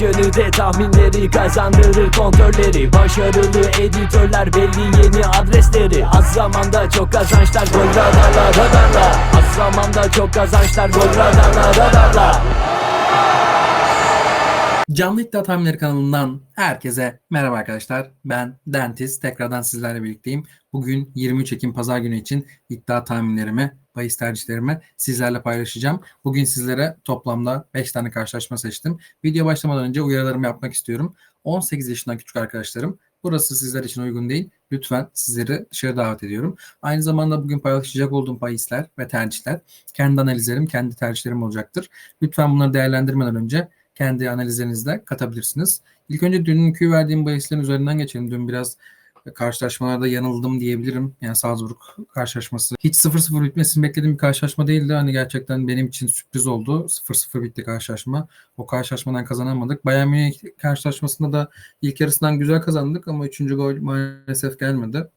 Maç yönü de tahminleri kazandırır kontrolleri. Başarılı editörler belli yeni adresleri. Az zamanda çok kazançlar gol radarla radarla Az zamanda çok kazançlar gol radarla radarla Canlı İddia Tahminleri kanalından herkese merhaba arkadaşlar. Ben Dentiz. Tekrardan sizlerle birlikteyim. Bugün 23 Ekim Pazar günü için iddia tahminlerimi, bahis tercihlerimi sizlerle paylaşacağım. Bugün sizlere toplamda 5 tane karşılaşma seçtim. Video başlamadan önce uyarılarımı yapmak istiyorum. 18 yaşından küçük arkadaşlarım Burası sizler için uygun değil. Lütfen sizleri dışarı davet ediyorum. Aynı zamanda bugün paylaşacak olduğum bahisler ve tercihler kendi analizlerim, kendi tercihlerim olacaktır. Lütfen bunları değerlendirmeden önce kendi analizlerinizde katabilirsiniz. İlk önce dünkü verdiğim bahislerin üzerinden geçelim. Dün biraz karşılaşmalarda yanıldım diyebilirim. Yani Salzburg karşılaşması. Hiç 0-0 bitmesini beklediğim bir karşılaşma değildi. Hani gerçekten benim için sürpriz oldu. 0-0 bitti karşılaşma. O karşılaşmadan kazanamadık. Bayern Münih karşılaşmasında da ilk yarısından güzel kazandık ama 3. gol maalesef gelmedi.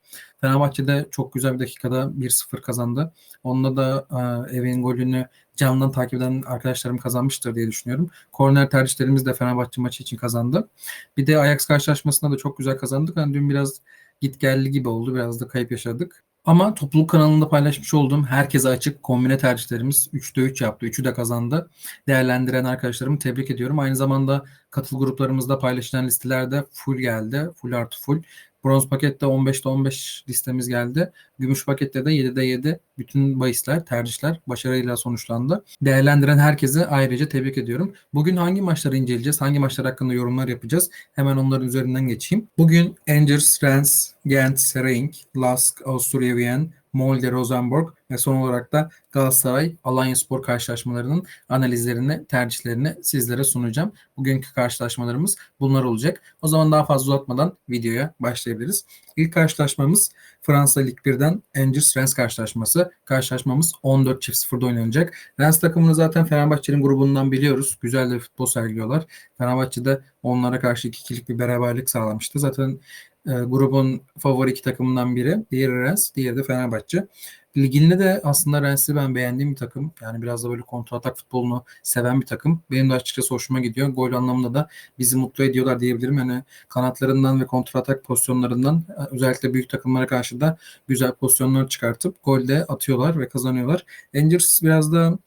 Fenerbahçe'de çok güzel bir dakikada 1-0 kazandı. Onunla da e, evin golünü canlıdan takip eden arkadaşlarım kazanmıştır diye düşünüyorum. Korner tercihlerimiz de Fenerbahçe maçı için kazandı. Bir de Ajax karşılaşmasında da çok güzel kazandık. Yani dün biraz git geldi gibi oldu. Biraz da kayıp yaşadık. Ama topluluk kanalında paylaşmış olduğum herkese açık kombine tercihlerimiz 3'te 3 yaptı. 3'ü de kazandı. Değerlendiren arkadaşlarımı tebrik ediyorum. Aynı zamanda katıl gruplarımızda paylaşılan listelerde full geldi. Full artı full. Bronz pakette 15'te 15 listemiz geldi. Gümüş pakette de 7'de 7 bütün bahisler, tercihler başarıyla sonuçlandı. Değerlendiren herkese ayrıca tebrik ediyorum. Bugün hangi maçları inceleyeceğiz? Hangi maçlar hakkında yorumlar yapacağız? Hemen onların üzerinden geçeyim. Bugün Angers, Rennes, Gent, Seraing, Lask, Avusturya Wien, Molde, Rosenborg ve son olarak da Galatasaray, Alanya Spor karşılaşmalarının analizlerini, tercihlerini sizlere sunacağım. Bugünkü karşılaşmalarımız bunlar olacak. O zaman daha fazla uzatmadan videoya başlayabiliriz. İlk karşılaşmamız Fransa Lig 1'den Angers Rennes karşılaşması. Karşılaşmamız 14 çift 0'da oynanacak. Rennes takımını zaten Fenerbahçe'nin grubundan biliyoruz. Güzel de futbol sergiliyorlar. Fenerbahçe'de onlara karşı 2-2'lik bir beraberlik sağlamıştı. Zaten e, grubun favori iki takımından biri. Diğeri Rennes, diğeri de Fenerbahçe. Liginde de aslında Rennes'i ben beğendiğim bir takım. Yani biraz da böyle kontratak futbolunu seven bir takım. Benim de açıkçası hoşuma gidiyor. Gol anlamında da bizi mutlu ediyorlar diyebilirim. Yani kanatlarından ve kontratak pozisyonlarından özellikle büyük takımlara karşı da güzel pozisyonlar çıkartıp golde atıyorlar ve kazanıyorlar. Rangers biraz da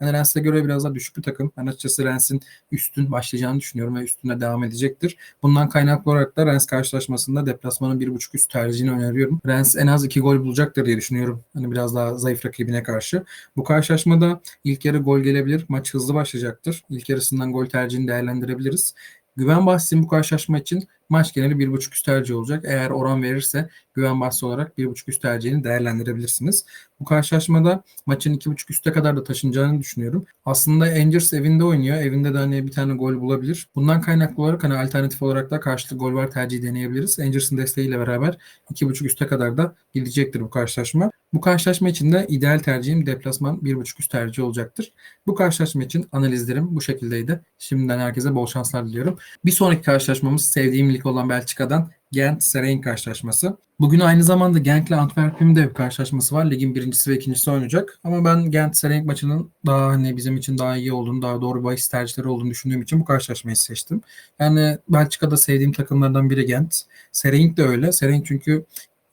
yani Lens'e göre biraz daha düşük bir takım. Ben açıkçası Lens'in üstün başlayacağını düşünüyorum ve üstünde devam edecektir. Bundan kaynaklı olarak da Lens karşılaşmasında deplasmanın 1.5 üst tercihini öneriyorum. Lens en az 2 gol bulacaktır diye düşünüyorum. Hani biraz daha zayıf rakibine karşı. Bu karşılaşmada ilk yarı gol gelebilir. Maç hızlı başlayacaktır. İlk yarısından gol tercihini değerlendirebiliriz. Güven bahsinin bu karşılaşma için maç geneli 1.5 üst tercih olacak. Eğer oran verirse güven bahsi olarak 1.5 üst tercihini değerlendirebilirsiniz. Bu karşılaşmada maçın 2.5 üste kadar da taşınacağını düşünüyorum. Aslında Angers evinde oynuyor. Evinde de hani bir tane gol bulabilir. Bundan kaynaklı olarak hani alternatif olarak da karşılıklı gol var tercihi deneyebiliriz. Angers'ın desteğiyle beraber 2.5 üste kadar da gidecektir bu karşılaşma. Bu karşılaşma için de ideal tercihim deplasman 1.5 üst tercih olacaktır. Bu karşılaşma için analizlerim bu şekildeydi. Şimdiden herkese bol şanslar diliyorum. Bir sonraki karşılaşmamız sevdiğim lig olan Belçika'dan Gent Seraing karşılaşması. Bugün aynı zamanda Gent ile Antwerp'in de bir karşılaşması var. Ligin birincisi ve ikincisi oynayacak. Ama ben Gent Seraing maçının daha hani bizim için daha iyi olduğunu, daha doğru bahis tercihleri olduğunu düşündüğüm için bu karşılaşmayı seçtim. Yani Belçika'da sevdiğim takımlardan biri Gent. Seraing de öyle. Seraing çünkü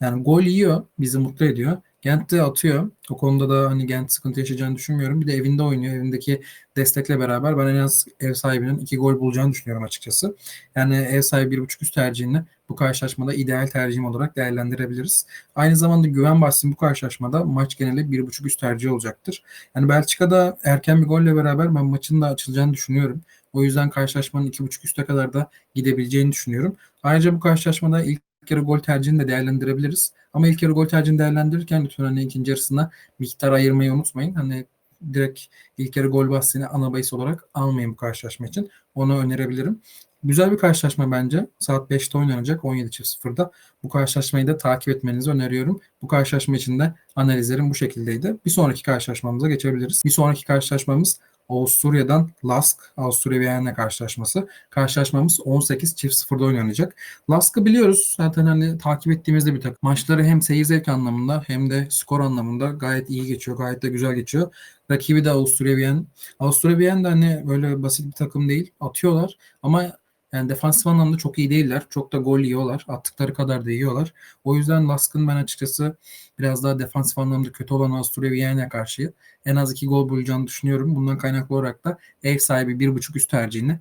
yani gol yiyor, bizi mutlu ediyor. Gent de atıyor. O konuda da hani Gent sıkıntı yaşayacağını düşünmüyorum. Bir de evinde oynuyor. Evindeki destekle beraber ben en az ev sahibinin iki gol bulacağını düşünüyorum açıkçası. Yani ev sahibi bir buçuk üst tercihini bu karşılaşmada ideal tercihim olarak değerlendirebiliriz. Aynı zamanda güven bahsin bu karşılaşmada maç geneli bir buçuk üst tercih olacaktır. Yani Belçika'da erken bir golle beraber ben maçın da açılacağını düşünüyorum. O yüzden karşılaşmanın iki buçuk üste kadar da gidebileceğini düşünüyorum. Ayrıca bu karşılaşmada ilk yarı gol tercihini de değerlendirebiliriz. Ama ilk yarı gol tercihini değerlendirirken lütfen hani ikinci yarısına miktar ayırmayı unutmayın. Hani direkt ilk yarı gol bahsini ana bahis olarak almayın bu karşılaşma için. Onu önerebilirim. Güzel bir karşılaşma bence. Saat 5'te oynanacak 17.00'da. Bu karşılaşmayı da takip etmenizi öneriyorum. Bu karşılaşma için de analizlerim bu şekildeydi. Bir sonraki karşılaşmamıza geçebiliriz. Bir sonraki karşılaşmamız Avusturya'dan Lask, Avusturya Viyana'yla karşılaşması. Karşılaşmamız 18 çift 0'da oynanacak. Lask'ı biliyoruz. Zaten hani takip ettiğimizde bir takım. Maçları hem seyir zevki anlamında hem de skor anlamında gayet iyi geçiyor. Gayet de güzel geçiyor. Rakibi de Avusturya Viyana. Avusturya Viyana da hani böyle basit bir takım değil. Atıyorlar ama yani defansif anlamda çok iyi değiller. Çok da gol yiyorlar. Attıkları kadar da yiyorlar. O yüzden Lask'ın ben açıkçası biraz daha defansif anlamda kötü olan Avusturya Viyana'ya karşı en az iki gol bulacağını düşünüyorum. Bundan kaynaklı olarak da ev sahibi bir buçuk üst tercihini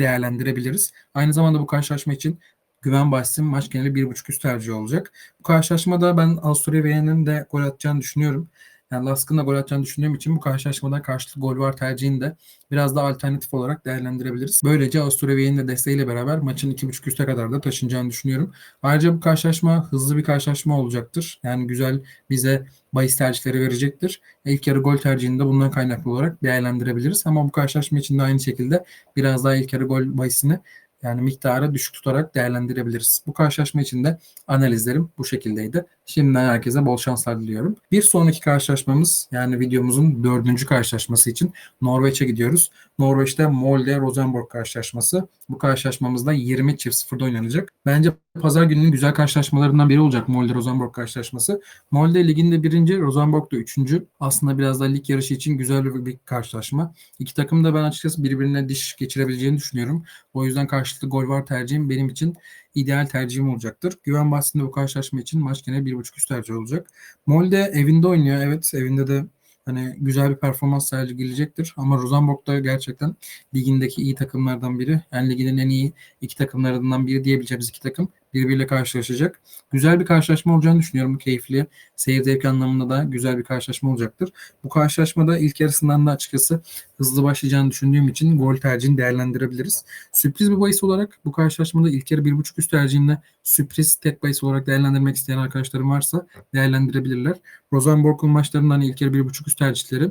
değerlendirebiliriz. Aynı zamanda bu karşılaşma için güven bahsim maç geneli bir buçuk üst tercih olacak. Bu karşılaşmada ben Avusturya Viyana'nın de gol atacağını düşünüyorum. Yani Lask'ın da gol atacağını düşündüğüm için bu karşılaşmada karşılıklı gol var tercihini de biraz daha alternatif olarak değerlendirebiliriz. Böylece Avusturya Viyana'nın desteğiyle beraber maçın 2.5 üste kadar da taşınacağını düşünüyorum. Ayrıca bu karşılaşma hızlı bir karşılaşma olacaktır. Yani güzel bize bahis tercihleri verecektir. İlk yarı gol tercihini de bundan kaynaklı olarak değerlendirebiliriz. Ama bu karşılaşma için de aynı şekilde biraz daha ilk yarı gol bahisini yani miktarı düşük tutarak değerlendirebiliriz. Bu karşılaşma için de analizlerim bu şekildeydi. Şimdiden herkese bol şanslar diliyorum. Bir sonraki karşılaşmamız yani videomuzun dördüncü karşılaşması için Norveç'e gidiyoruz. Norveç'te Molde Rosenborg karşılaşması. Bu karşılaşmamızda 20 çift 0'da oynanacak. Bence pazar gününün güzel karşılaşmalarından biri olacak Molde Rosenborg karşılaşması. Molde liginde birinci, Rosenborg da üçüncü. Aslında biraz da lig yarışı için güzel bir karşılaşma. İki takım da ben açıkçası birbirine diş geçirebileceğini düşünüyorum. O yüzden karşılıklı gol var tercihim benim için ideal tercihim olacaktır. Güven bahsinde bu karşılaşma için maç gene 1.5 üst tercih olacak. Molde evinde oynuyor. Evet evinde de hani güzel bir performans sergileyecektir. Ama Rosenborg da gerçekten ligindeki iyi takımlardan biri. Yani liginin en iyi iki takımlarından biri diyebileceğimiz iki takım birbiriyle karşılaşacak. Güzel bir karşılaşma olacağını düşünüyorum. Keyifli, seyir zevki anlamında da güzel bir karşılaşma olacaktır. Bu karşılaşmada ilk yarısından da açıkçası hızlı başlayacağını düşündüğüm için gol tercihini değerlendirebiliriz. Sürpriz bir bahis olarak bu karşılaşmada ilk yarı 1.5 üst tercihinde sürpriz tek bahis olarak değerlendirmek isteyen arkadaşlarım varsa değerlendirebilirler. Rosenborg'un maçlarından ilk yarı 1.5 üst tercihleri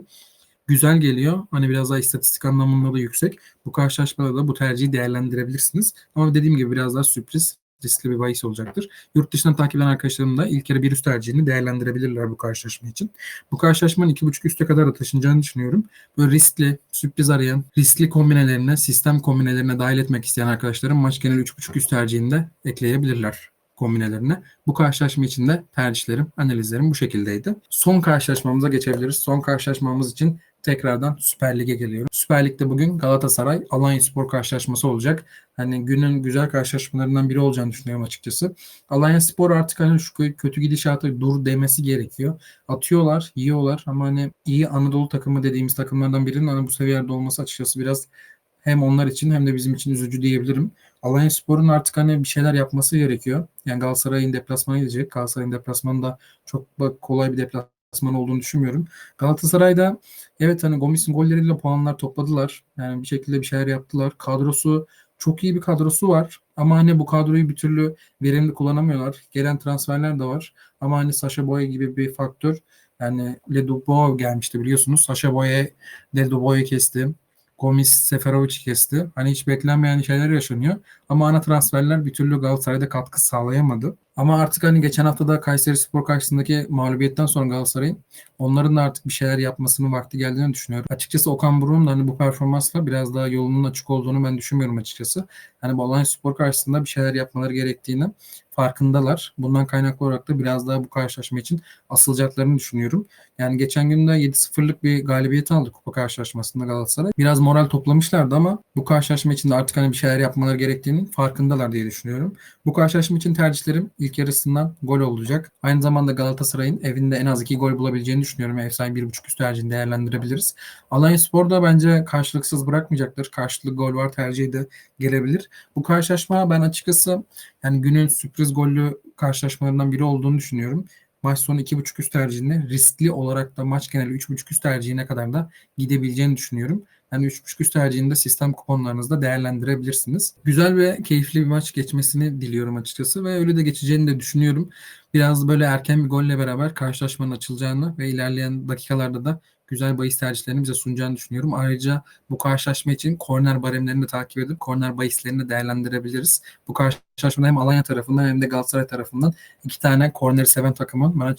güzel geliyor. Hani biraz daha istatistik anlamında da yüksek. Bu karşılaşmada da bu tercihi değerlendirebilirsiniz. Ama dediğim gibi biraz daha sürpriz riskli bir bahis olacaktır. Yurt dışından takip eden arkadaşlarım da ilk kere bir üst tercihini değerlendirebilirler bu karşılaşma için. Bu karşılaşmanın iki buçuk üste kadar da taşınacağını düşünüyorum. Böyle riskli, sürpriz arayan, riskli kombinelerine, sistem kombinelerine dahil etmek isteyen arkadaşlarım maç genel üç buçuk üst tercihini de ekleyebilirler kombinelerine. Bu karşılaşma için de tercihlerim, analizlerim bu şekildeydi. Son karşılaşmamıza geçebiliriz. Son karşılaşmamız için tekrardan Süper Lig'e geliyorum. Süper Lig'de bugün Galatasaray Alanya Spor karşılaşması olacak. Hani günün güzel karşılaşmalarından biri olacağını düşünüyorum açıkçası. Alanya Spor artık hani şu kötü gidişatı dur demesi gerekiyor. Atıyorlar, yiyorlar ama hani iyi Anadolu takımı dediğimiz takımlardan birinin hani bu seviyede olması açıkçası biraz hem onlar için hem de bizim için üzücü diyebilirim. Alanya Spor'un artık hani bir şeyler yapması gerekiyor. Yani Galatasaray'ın deplasmana gidecek. Galatasaray'ın deplasmanı da çok kolay bir deplasman olduğunu düşünmüyorum. Galatasaray'da evet hani Gomis'in golleriyle puanlar topladılar. Yani bir şekilde bir şeyler yaptılar. Kadrosu çok iyi bir kadrosu var. Ama hani bu kadroyu bir türlü verimli kullanamıyorlar. Gelen transferler de var. Ama hani Sasha Boye gibi bir faktör. Yani Le Dubois gelmişti biliyorsunuz. Sasha Boye Le Dubois'u kesti. Gomis Seferovic kesti. Hani hiç beklenmeyen şeyler yaşanıyor. Ama ana transferler bir türlü Galatasaray'da katkı sağlayamadı. Ama artık hani geçen hafta da Kayseri Spor karşısındaki mağlubiyetten sonra Galatasaray'ın onların da artık bir şeyler yapmasının vakti geldiğini düşünüyorum. Açıkçası Okan Buruk'un hani bu performansla biraz daha yolunun açık olduğunu ben düşünmüyorum açıkçası. Bu Alanya Spor karşısında bir şeyler yapmaları gerektiğini farkındalar. Bundan kaynaklı olarak da biraz daha bu karşılaşma için asılacaklarını düşünüyorum. Yani geçen gün de 7-0'lık bir galibiyet aldı kupa karşılaşmasında Galatasaray. Biraz moral toplamışlardı ama bu karşılaşma için de artık hani bir şeyler yapmaları gerektiğinin farkındalar diye düşünüyorum. Bu karşılaşma için tercihlerim ilk yarısından gol olacak. Aynı zamanda Galatasaray'ın evinde en az iki gol bulabileceğini düşünüyorum. Ev sahibi 1.5 üst tercihini değerlendirebiliriz. Alanya Spor da bence karşılıksız bırakmayacaktır. Karşılıklı gol var tercihi de gelebilir. Bu karşılaşma ben açıkçası yani günün sürpriz gollü karşılaşmalarından biri olduğunu düşünüyorum. Maç sonu 2.5 üst tercihinde riskli olarak da maç geneli 3.5 üst tercihine kadar da gidebileceğini düşünüyorum. Yani 3.5 üst tercihinde sistem kuponlarınızda değerlendirebilirsiniz. Güzel ve keyifli bir maç geçmesini diliyorum açıkçası ve öyle de geçeceğini de düşünüyorum. Biraz böyle erken bir golle beraber karşılaşmanın açılacağını ve ilerleyen dakikalarda da güzel bahis tercihlerini bize sunacağını düşünüyorum. Ayrıca bu karşılaşma için korner baremlerini de takip edip korner bahislerini de değerlendirebiliriz. Bu karşılaşma karşılaşmada hem Alanya tarafından hem de Galatasaray tarafından iki tane korneri seven takımın ben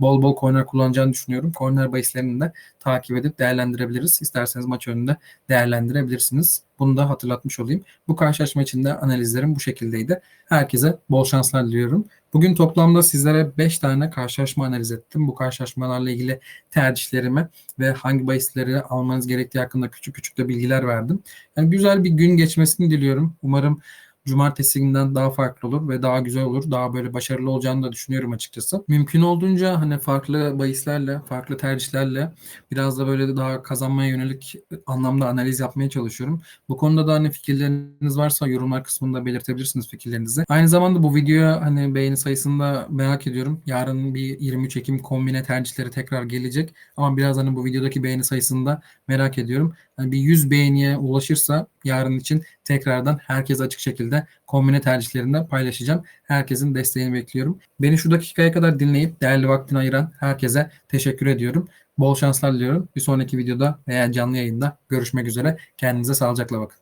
bol bol korner kullanacağını düşünüyorum. Korner bahislerini de takip edip değerlendirebiliriz. İsterseniz maç önünde değerlendirebilirsiniz. Bunu da hatırlatmış olayım. Bu karşılaşma için de analizlerim bu şekildeydi. Herkese bol şanslar diliyorum. Bugün toplamda sizlere 5 tane karşılaşma analiz ettim. Bu karşılaşmalarla ilgili tercihlerimi ve hangi bahisleri almanız gerektiği hakkında küçük küçük de bilgiler verdim. Yani güzel bir gün geçmesini diliyorum. Umarım cumartesi günden daha farklı olur ve daha güzel olur. Daha böyle başarılı olacağını da düşünüyorum açıkçası. Mümkün olduğunca hani farklı bahislerle, farklı tercihlerle biraz da böyle daha kazanmaya yönelik anlamda analiz yapmaya çalışıyorum. Bu konuda da hani fikirleriniz varsa yorumlar kısmında belirtebilirsiniz fikirlerinizi. Aynı zamanda bu videoya hani beğeni sayısını da merak ediyorum. Yarın bir 23 Ekim kombine tercihleri tekrar gelecek. Ama biraz hani bu videodaki beğeni sayısını da merak ediyorum. Hani bir 100 beğeniye ulaşırsa yarın için tekrardan herkes açık şekilde kombine tercihlerinde paylaşacağım. Herkesin desteğini bekliyorum. Beni şu dakikaya kadar dinleyip değerli vaktini ayıran herkese teşekkür ediyorum. Bol şanslar diliyorum. Bir sonraki videoda veya canlı yayında görüşmek üzere. Kendinize sağlıcakla bakın.